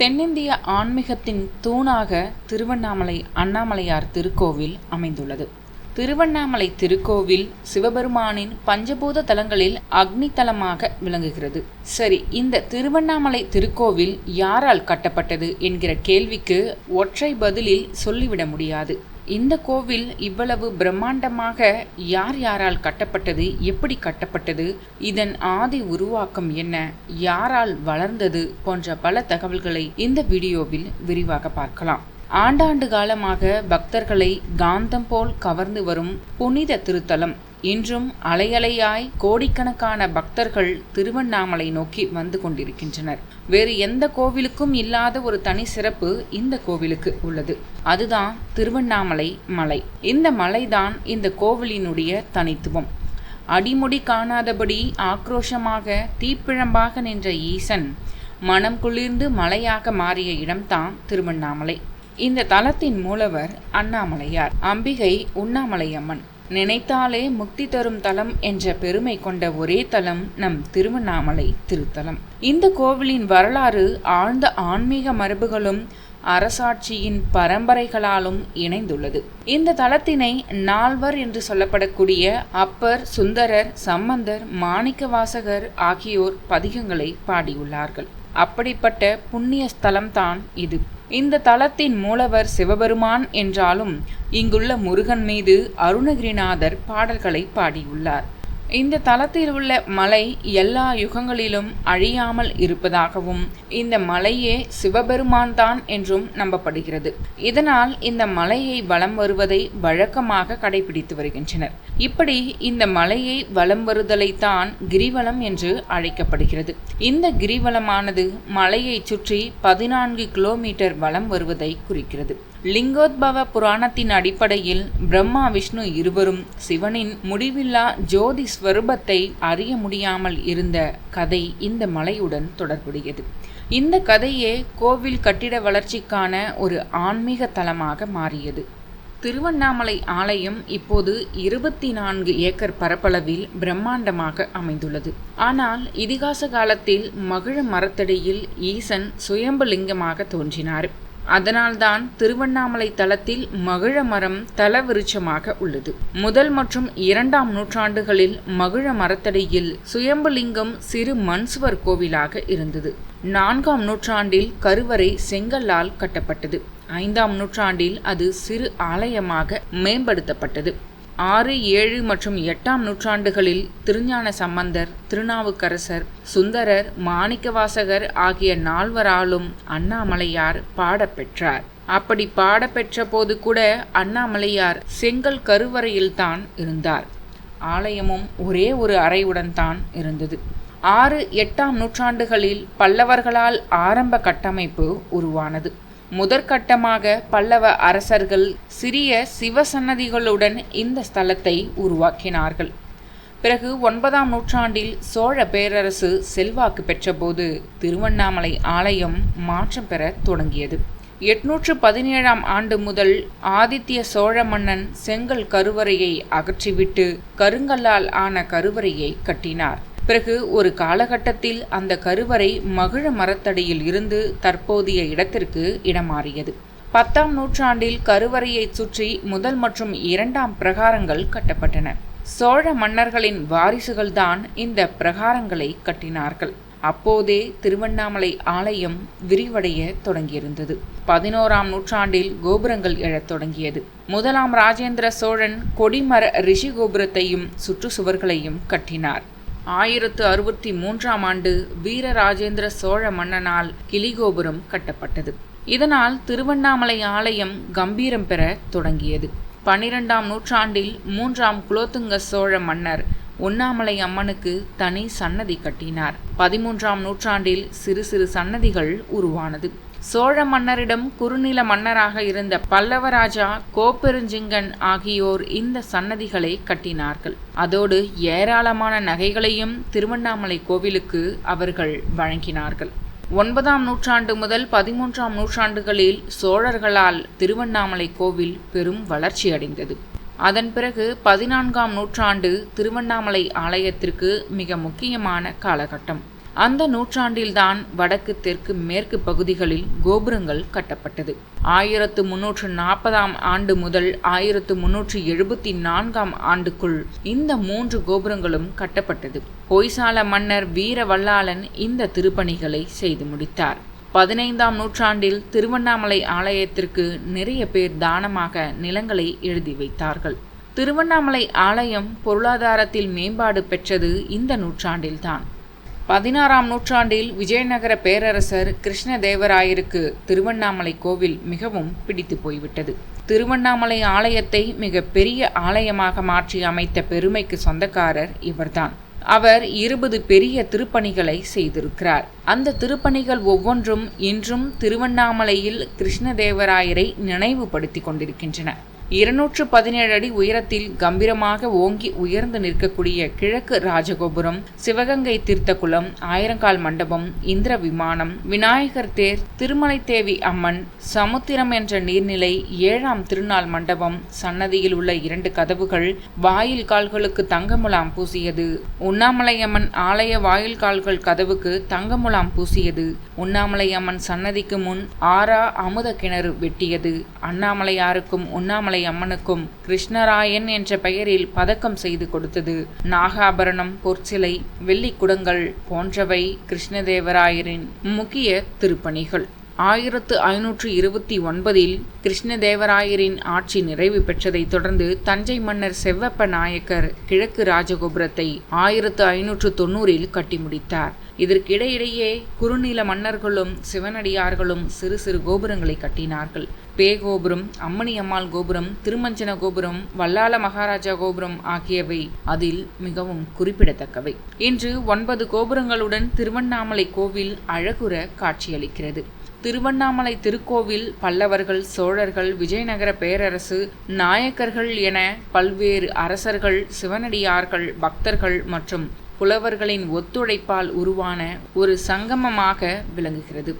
தென்னிந்திய ஆன்மீகத்தின் தூணாக திருவண்ணாமலை அண்ணாமலையார் திருக்கோவில் அமைந்துள்ளது. திருவண்ணாமலை திருக்கோவில் சிவபெருமானின் பஞ்சபூத தலங்களில் அக்னி தலமாக விளங்குகிறது. சரி இந்த திருவண்ணாமலை திருக்கோவில் யாரால் கட்டப்பட்டது என்கிற கேள்விக்கு ஒற்றை பதிலில் சொல்லிவிட முடியாது. இந்த கோவில் இவ்வளவு பிரம்மாண்டமாக யார் யாரால் கட்டப்பட்டது எப்படி கட்டப்பட்டது இதன் ஆதி உருவாக்கம் என்ன யாரால் வளர்ந்தது போன்ற பல தகவல்களை இந்த வீடியோவில் விரிவாக பார்க்கலாம். ஆண்டாண்டு காலமாக பக்தர்களை காந்தம் போல் கவர்ந்து வரும் புனித திருத்தலம் இன்றும் அலையலையாய் கோடிக்கணக்கான பக்தர்கள் திருவண்ணாமலை நோக்கி வந்து கொண்டிருக்கின்றனர். வேறு எந்த கோவிலுக்கும் இல்லாத ஒரு தனி சிறப்பு இந்த கோவிலுக்கு உள்ளது. அதுதான் திருவண்ணாமலை மலை. இந்த மலைதான் இந்த கோவிலினுடைய தனித்துவம். அடிமுடி காணாதபடி ஆக்ரோஷமாக தீப்பிழம்பாக நின்ற ஈசன் மனம் குளிர்ந்து மலையாக மாறிய இடம்தான் திருவண்ணாமலை. இந்த தலத்தின் மூலவர் அண்ணாமலையார். அம்பிகை உண்ணாமலையம்மன். நினைத்தாலே முக்தி தரும் தலம் என்ற பெருமை கொண்ட ஒரே தலம் நம் திருவண்ணாமலை திருத்தலம். இந்த கோவிலின் வரலாறு ஆழ்ந்த ஆன்மீக மரபுகளும் அரசாட்சியின் பரம்பரைகளாலும் இணைந்துள்ளது. இந்த தலத்தினை நால்வர் என்று சொல்லப்படக்கூடிய அப்பர் சுந்தரர் சம்பந்தர் மாணிக்கவாசகர் ஆகியோர் பதிகங்களை பாடியுள்ளார்கள். அப்படிப்பட்ட புண்ணிய ஸ்தலம்தான் இது. இந்த தலத்தின் மூலவர் சிவபெருமான் என்றாலும் இங்குள்ள முருகன் மீது அருணகிரிநாதர் பாடல்களை பாடியுள்ளார். இந்த தலத்தில் உள்ள மலை எல்லா யுகங்களிலும் அழியாமல் இருப்பதாகவும் இந்த மலையே சிவபெருமான் தான் என்றும் நம்பப்படுகிறது. இதனால் இந்த மலையை வலம் வருவதை வழக்கமாக கடைபிடித்து வருகின்றனர். இப்படி இந்த மலையை வலம் வருதலைத்தான் கிரிவலம் என்று அழைக்கப்படுகிறது. இந்த கிரிவலமானது மலையை சுற்றி பதினான்கு கிலோமீட்டர் வலம் வருவதை குறிக்கிறது. லிங்கோத்பவ புராணத்தின் அடிப்படையில் பிரம்மா விஷ்ணு இருவரும் சிவனின் முடிவில்லா ஜோதி ஸ்வரூபத்தை அறிய முடியாமல் இருந்த கதை இந்த மலையுடன் தொடர்புடையது. இந்த கதையே கோவில் கட்டிட வளர்ச்சிக்கான ஒரு ஆன்மீக தலமாக மாறியது. திருவண்ணாமலை ஆலயம் இப்போது இருபத்தி நான்கு ஏக்கர் பரப்பளவில் பிரம்மாண்டமாக அமைந்துள்ளது. ஆனால் இதிகாச காலத்தில் மகிழ மரத்தடியில் ஈசன் சுயம்புலிங்கமாக தோன்றினார். அதனால்தான் திருவண்ணாமலை தலத்தில் மகிழ மரம் தலவிருட்சமாக உள்ளது. முதல் மற்றும் இரண்டாம் நூற்றாண்டுகளில் மகிழ மரத்தடியில் சுயம்புலிங்கம் சிறு மன்சுவர் கோவிலாக இருந்தது. நான்காம் நூற்றாண்டில் கருவறை செங்கல்லால் கட்டப்பட்டது. ஐந்தாம் நூற்றாண்டில் அது சிறு ஆலயமாக மேம்படுத்தப்பட்டது. ஆறு ஏழு மற்றும் எட்டாம் நூற்றாண்டுகளில் திருஞான சம்பந்தர் திருநாவுக்கரசர் சுந்தரர் மாணிக்கவாசகர் ஆகிய நால்வராலும் அண்ணாமலையார் பாடப்பெற்றார் அப்படி பாடப்பெற்ற போது கூட அண்ணாமலையார் செங்கல் கருவறையில்தான் இருந்தார். ஆலயமும் ஒரே ஒரு அறையுடன் தான் இருந்தது. ஆறு எட்டாம் நூற்றாண்டுகளில் பல்லவர்களால் ஆரம்ப கட்டமைப்பு உருவானது. முதற்கட்டமாக பல்லவ அரசர்கள் சிறிய சிவசன்னதிகளுடன் இந்த ஸ்தலத்தை உருவாக்கினார்கள். பிறகு ஒன்பதாம் நூற்றாண்டில் சோழ பேரரசு செல்வாக்கு பெற்றபோது திருவண்ணாமலை ஆலயம் மாற்றம் பெற தொடங்கியது. எட்நூற்று பதினேழாம் ஆண்டு முதல் ஆதித்ய சோழ மன்னன் செங்கல் கருவறையை அகற்றிவிட்டு கருங்கல்லால் ஆன கருவறையை கட்டினார். பிறகு ஒரு காலகட்டத்தில் அந்த கருவறை மகிழ மரத்தடியில் இருந்து தற்போதைய இடத்திற்கு இடமாறியது. பத்தாம் நூற்றாண்டில் கருவறையை சுற்றி முதல் மற்றும் இரண்டாம் பிரகாரங்கள் கட்டப்பட்டன. சோழ மன்னர்களின் வாரிசுகள்தான் இந்த பிரகாரங்களை கட்டினார்கள். அப்போதே திருவண்ணாமலை ஆலயம் விரிவடைய தொடங்கியிருந்தது. பதினோராம் நூற்றாண்டில் கோபுரங்கள் எழத் தொடங்கியது. முதலாம் ராஜேந்திர சோழன் கொடிமர ரிஷி கோபுரத்தையும் சுற்றுச்சுவர்களையும் கட்டினார். ஆயிரத்து அறுபத்தி மூன்றாம் ஆண்டு வீரராஜேந்திர சோழ மன்னனால் கிளிகோபுரம் கட்டப்பட்டது. இதனால் திருவண்ணாமலை ஆலயம் கம்பீரம் பெற தொடங்கியது. பனிரெண்டாம் நூற்றாண்டில் மூன்றாம் குலோத்துங்க சோழ மன்னர் உண்ணாமலை அம்மனுக்கு தனி சன்னதி கட்டினார். பதிமூன்றாம் நூற்றாண்டில் சிறு சிறு சன்னதிகள் உருவானது. சோழ மன்னரிடம் குறுநில மன்னராக இருந்த பல்லவராஜா கோப்பெருஞ்சிங்கன் ஆகியோர் இந்த சன்னதிகளை கட்டினார்கள். அதோடு ஏராளமான நகைகளையும் திருவண்ணாமலை கோவிலுக்கு அவர்கள் வழங்கினார்கள். ஒன்பதாம் நூற்றாண்டு முதல் பதிமூன்றாம் நூற்றாண்டுகளில் சோழர்களால் திருவண்ணாமலை கோவில் பெரும் வளர்ச்சியடைந்தது அதன் பிறகு பதினான்காம் நூற்றாண்டு திருவண்ணாமலை ஆலயத்திற்கு மிக முக்கியமான காலகட்டம். அந்த நூற்றாண்டில்தான் வடக்கு தெற்கு மேற்கு பகுதிகளில் கோபுரங்கள் கட்டப்பட்டது. ஆயிரத்து முன்னூற்று நாற்பதாம் ஆண்டு முதல் ஆயிரத்து முன்னூற்று எழுபத்தி நான்காம் ஆண்டுக்குள் இந்த மூன்று கோபுரங்களும் கட்டப்பட்டது. ஹொய்சால மன்னர் வீரவல்லாளன் இந்த திருப்பணிகளை செய்து முடித்தார். பதினைந்தாம் நூற்றாண்டில் திருவண்ணாமலை ஆலயத்திற்கு நிறைய பேர் தானமாக நிலங்களை எழுதி வைத்தார்கள். திருவண்ணாமலை ஆலயம் பொருளாதாரத்தில் மேம்பாடு பெற்றது இந்த நூற்றாண்டில்தான். பதினாறாம் நூற்றாண்டில் விஜயநகர பேரரசர் கிருஷ்ணதேவராயருக்கு திருவண்ணாமலை கோவில் மிகவும் பிடித்து போய்விட்டது. திருவண்ணாமலை ஆலயத்தை மிக பெரிய ஆலயமாக மாற்றி அமைத்த பெருமைக்கு சொந்தக்காரர் இவர்தான். அவர் இருபது பெரிய திருப்பணிகளை செய்திருக்கிறார். அந்த திருப்பணிகள் ஒவ்வொன்றும் இன்றும் திருவண்ணாமலையில் கிருஷ்ணதேவராயரை நினைவுபடுத்தி கொண்டிருக்கின்றன. இருநூற்று பதினேழு அடி உயரத்தில் கம்பீரமாக ஓங்கி உயர்ந்து நிற்கக்கூடிய கிழக்கு ராஜகோபுரம் சிவகங்கை தீர்த்தகுளம் ஆயிரங்கால் மண்டபம் இந்திர விமானம் விநாயகர் தேர் திருமலை தேவி அம்மன் சமுத்திரம் என்ற நீர்நிலை ஏழாம் திருநாள் மண்டபம் சன்னதியில் உள்ள இரண்டு கதவுகள் வாயில் கால்களுக்கு தங்கமுலாம் பூசியது. உண்ணாமலையம்மன் ஆலய வாயில் கால்கள் கதவுக்கு தங்கமுலாம் பூசியது. உண்ணாமலையம்மன் சன்னதிக்கு முன் ஆறா அமுத கிணறு வெட்டியது. அண்ணாமலையாருக்கும் உண்ணாமலை அம்மனுக்கும் கிருஷ்ணராயன் என்ற பெயரில் பதக்கம் செய்து கொடுத்தது. நாகாபரணம் பொற்சிலை வெள்ளி குடங்கள் போன்றவை கிருஷ்ணதேவராயரின் முக்கிய திருப்பணிகள். ஆயிரத்து ஐநூற்று இருபத்தி ஒன்பதில் கிருஷ்ணதேவராயரின் ஆட்சி நிறைவு பெற்றதைத் தொடர்ந்து தஞ்சை மன்னர் செவ்வப்ப நாயக்கர் கிழக்கு ராஜகோபுரத்தை ஆயிரத்து ஐநூற்று தொண்ணூறில் கட்டி முடித்தார் இதற்கிடையிடையே குறுநில மன்னர்களும் சிவனடியார்களும் சிறு சிறு கோபுரங்களை கட்டினார்கள். பேகோபுரம் அம்மணி அம்மாள் கோபுரம் திருமஞ்சன கோபுரம் வல்லால மகாராஜா கோபுரம் ஆகியவை அதில் மிகவும் குறிப்பிடத்தக்கவை. இன்று ஒன்பது கோபுரங்களுடன் திருவண்ணாமலை கோவில் அழகுற காட்சியளிக்கிறது. திருவண்ணாமலை திருக்கோவில் பல்லவர்கள் சோழர்கள் விஜயநகர பேரரசு நாயக்கர்கள் என பல்வேறு அரசர்கள் சிவனடியார்கள் பக்தர்கள் மற்றும் புலவர்களின் ஒத்துழைப்பால் உருவான ஒரு சங்கமமாக விளங்குகிறது.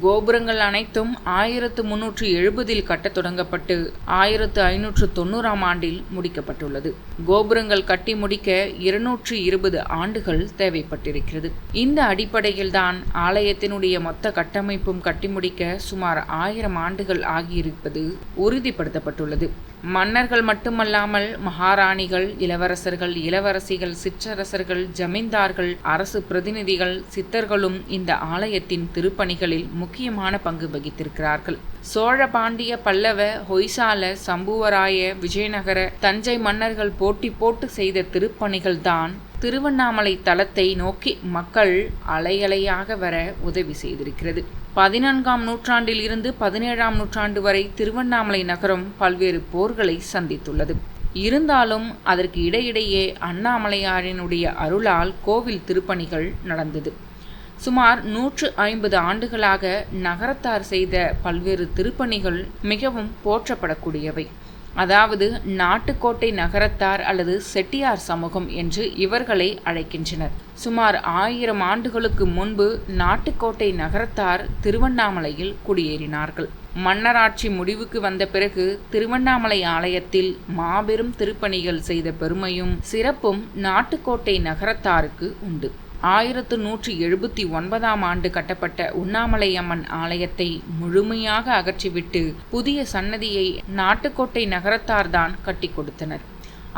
கோபுரங்கள் அனைத்தும் ஆயிரத்து முன்னூற்று எழுபதில் கட்டத் தொடங்கப்பட்டு ஆயிரத்து ஐநூற்று தொண்ணூறாம் ஆண்டில் முடிக்கப்பட்டுள்ளது. கோபுரங்கள் கட்டி முடிக்க இருநூற்று இருபது ஆண்டுகள் தேவைப்பட்டிருக்கிறது. இந்த அடிப்படையில்தான் ஆலயத்தினுடைய மொத்த கட்டமைப்பும் கட்டி முடிக்க சுமார் ஆயிரம் ஆண்டுகள் ஆகியிருப்பது உறுதிப்படுத்தப்பட்டுள்ளது. மன்னர்கள் மட்டுமல்லாமல் மகாராணிகள் இளவரசர்கள் இளவரசிகள் சிற்றரசர்கள் ஜமீன்தார்கள் அரசு பிரதிநிதிகள் சித்தர்களும் இந்த ஆலயத்தின் திருப்பணிகளில் முக்கியமான பங்கு வகித்திருக்கிறார்கள். சோழ பாண்டிய பல்லவ ஹொய்சால சம்புவராய விஜயநகர தஞ்சை மன்னர்கள் போட்டி போட்டு செய்த திருப்பணிகள் தான் திருவண்ணாமலை தலத்தை நோக்கி மக்கள் அலையலையாக வர உதவி செய்திருக்கிறது. பதினான்காம் நூற்றாண்டில் இருந்து பதினேழாம் நூற்றாண்டு வரை திருவண்ணாமலை நகரம் பல்வேறு போர்களை சந்தித்துள்ளது. இருந்தாலும் அதற்கு இடையிடையே அண்ணாமலையாரினுடைய அருளால் கோவில் திருப்பணிகள் நடந்தது. சுமார் நூற்று ஐம்பது ஆண்டுகளாக நகரத்தார் செய்த பல்வேறு திருப்பணிகள் மிகவும் போற்றப்படக்கூடியவை. அதாவது நாட்டுக்கோட்டை நகரத்தார் அல்லது செட்டியார் சமூகம் என்று இவர்களை அழைக்கின்றனர். சுமார் ஆயிரம் ஆண்டுகளுக்கு முன்பு நாட்டுக்கோட்டை நகரத்தார் திருவண்ணாமலையில் குடியேறினார்கள். மன்னராட்சி முடிவுக்கு வந்த பிறகு திருவண்ணாமலை ஆலயத்தில் மாபெரும் திருப்பணிகள் செய்த பெருமையும் சிறப்பும் நாட்டுக்கோட்டை நகரத்தாருக்கு உண்டு. ஆயிரத்து நூற்றி எழுபத்தி ஒன்பதாம் ஆண்டு கட்டப்பட்ட உண்ணாமலையம்மன் ஆலயத்தை முழுமையாக அகற்றிவிட்டு புதிய சன்னதியை நாட்டுக்கோட்டை நகரத்தார்தான் கட்டி கொடுத்தனர்.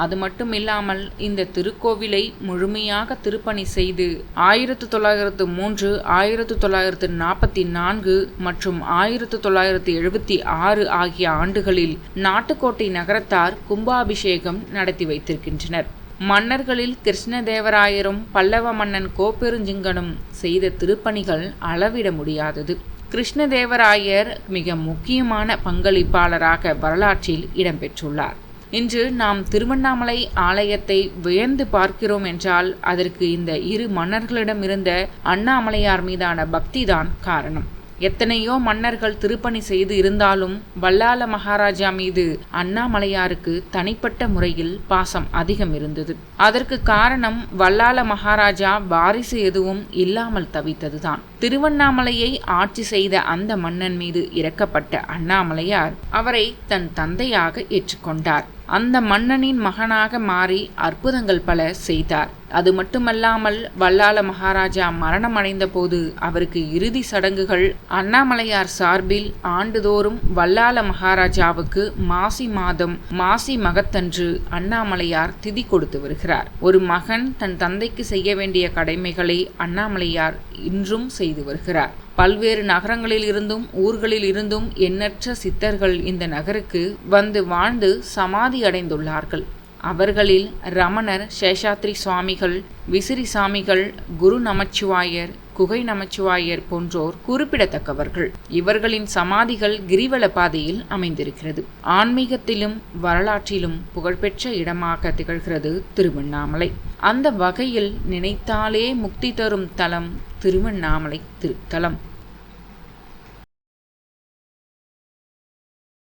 அது மட்டும் இல்லாமல் இந்த திருக்கோவிலை முழுமையாக திருப்பணி செய்து ஆயிரத்து தொள்ளாயிரத்து மூன்று ஆயிரத்து தொள்ளாயிரத்து நாற்பத்தி நான்கு மற்றும் ஆயிரத்து தொள்ளாயிரத்து எழுபத்தி ஆறு ஆகிய ஆண்டுகளில் நாட்டுக்கோட்டை நகரத்தார் கும்பாபிஷேகம் நடத்தி வைத்திருக்கின்றனர். மன்னர்களில் கிருஷ்ணதேவராயரும் பல்லவ மன்னன் கோப்பெருஞ்சிங்கனும் செய்த திருப்பணிகள் அளவிட முடியாதது. கிருஷ்ணதேவராயர் மிக முக்கியமான பங்களிப்பாளராக வரலாற்றில் இடம்பெற்றுள்ளார் இன்று நாம் திருவண்ணாமலை ஆலயத்தை வியந்து பார்க்கிறோம் என்றால் அதற்கு இந்த இரு மன்னர்களிடமிருந்த அண்ணாமலையார் மீதான பக்திதான் காரணம். எத்தனையோ மன்னர்கள் திருப்பணி செய்து இருந்தாலும் வல்லால மகாராஜா மீது அண்ணாமலையாருக்கு தனிப்பட்ட முறையில் பாசம் அதிகம் இருந்தது. அதற்கு காரணம் வல்லால மகாராஜா வாரிசு எதுவும் இல்லாமல் தவித்ததுதான். திருவண்ணாமலையை ஆட்சி செய்த அந்த மன்னன் மீது இறக்கப்பட்ட அண்ணாமலையார் அவரை தன் தந்தையாக ஏற்றுக்கொண்டார். அந்த மன்னனின் மகனாக மாறி அற்புதங்கள் பல செய்தார். அது மட்டுமல்லாமல் வல்லால மகாராஜா மரணம் போது அவருக்கு இறுதி சடங்குகள் அண்ணாமலையார் சார்பில் ஆண்டுதோறும் வல்லால மகாராஜாவுக்கு மாசி மாதம் மாசி மகத்தன்று அண்ணாமலையார் திதி கொடுத்து வருகிறார். ஒரு மகன் தன் தந்தைக்கு செய்ய வேண்டிய கடமைகளை அண்ணாமலையார் இன்றும் செய்து வருகிறார். பல்வேறு நகரங்களில் இருந்தும் ஊர்களில் இருந்தும் எண்ணற்ற சித்தர்கள் இந்த நகருக்கு வந்து வாழ்ந்து சமாதி அடைந்துள்ளார்கள். அவர்களில் ரமணர் சேஷாத்ரி சுவாமிகள் விசிறி சாமிகள் குரு நமச்சிவாயர் குகை நமச்சிவாயர் போன்றோர் குறிப்பிடத்தக்கவர்கள். இவர்களின் சமாதிகள் கிரிவல பாதையில் அமைந்திருக்கிறது. ஆன்மீகத்திலும் வரலாற்றிலும் புகழ்பெற்ற இடமாக திகழ்கிறது திருவண்ணாமலை. அந்த வகையில் நினைத்தாலே முக்தி தரும் தலம் திருவண்ணாமலை திருத்தலம்.